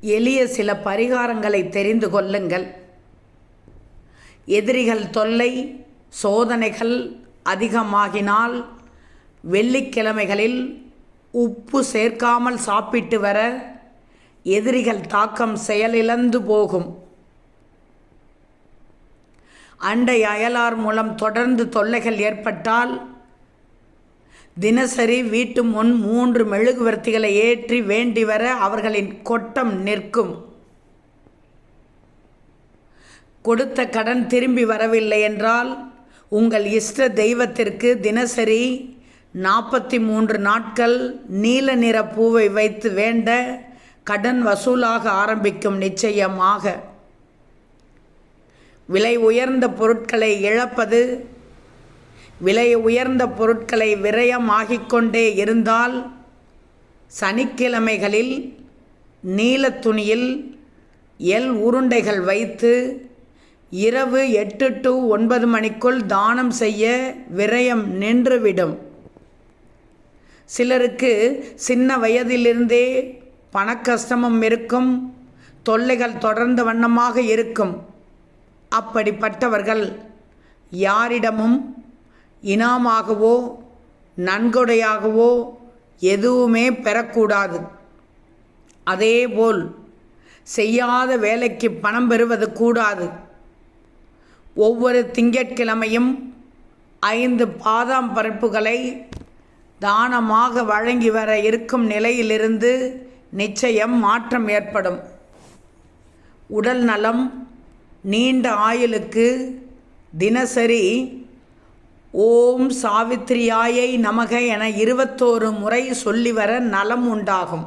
எளிய சில பரிகாரங்களை தெரிந்து கொள்ளுங்கள். எதிரிகள் தொல்லை சோதனைகள் அதிகமாகினால் வெள்ளிக்கிழமைகளில் உப்பு சேர்க்காமல் சாப்பிட்டு வர எதிரிகள் தாக்கம் செயலிழந்து போகும். அண்டை அயலார் மூலம் தொடர்ந்து தொல்லைகள் ஏற்பட்டால் தினசரி வீட்டு முன் மூன்று மெழுகுவர்த்திகளை ஏற்றி வேண்டி வர அவர்களின் கொட்டம் நிற்கும். கொடுத்த கடன் திரும்பி வரவில்லை என்றால் உங்கள் இஷ்ட தெய்வத்திற்கு தினசரி நாற்பத்தி மூன்று நாட்கள் நீல நிற பூவை வைத்து வேண்ட கடன் வசூலாக ஆரம்பிக்கும் நிச்சயமாக. விலை உயர்ந்த பொருட்களை இழப்பது விலை உயர்ந்த பொருட்களை விரயமாகிக் கொண்டே இருந்தால் சனிக்கிழமைகளில் நீலத்துணியில் எல் உருண்டைகள் வைத்து இரவு எட்டு டு ஒன்பது மணிக்குள் தானம் செய்ய விரயம் நின்றுவிடும். சிலருக்கு சின்ன வயதிலிருந்தே பணக்கஷ்டமும் இருக்கும் தொல்லைகள் தொடர்ந்த வண்ணமாக இருக்கும். அப்படிப்பட்டவர்கள் யாரிடமும் இனாமாகவோ நன்கொடையாகவோ எதுவுமே பெறக்கூடாது. அதேபோல் செய்யாத வேலைக்கு பணம் பெறுவது கூடாது. ஒவ்வொரு திங்கட்கிழமையும் ஐந்து பாதாம் பருப்புகளை தானமாக வழங்கி வர இருக்கும் நிலையிலிருந்து நிச்சயம் மாற்றம் ஏற்படும். உடல் நலம் நீண்ட ஆயுளுக்கு தினசரி ஓம் சாவித்ரியாயை நமக என இருபத்தோரு முறை சொல்லி வர நலம் உண்டாகும்.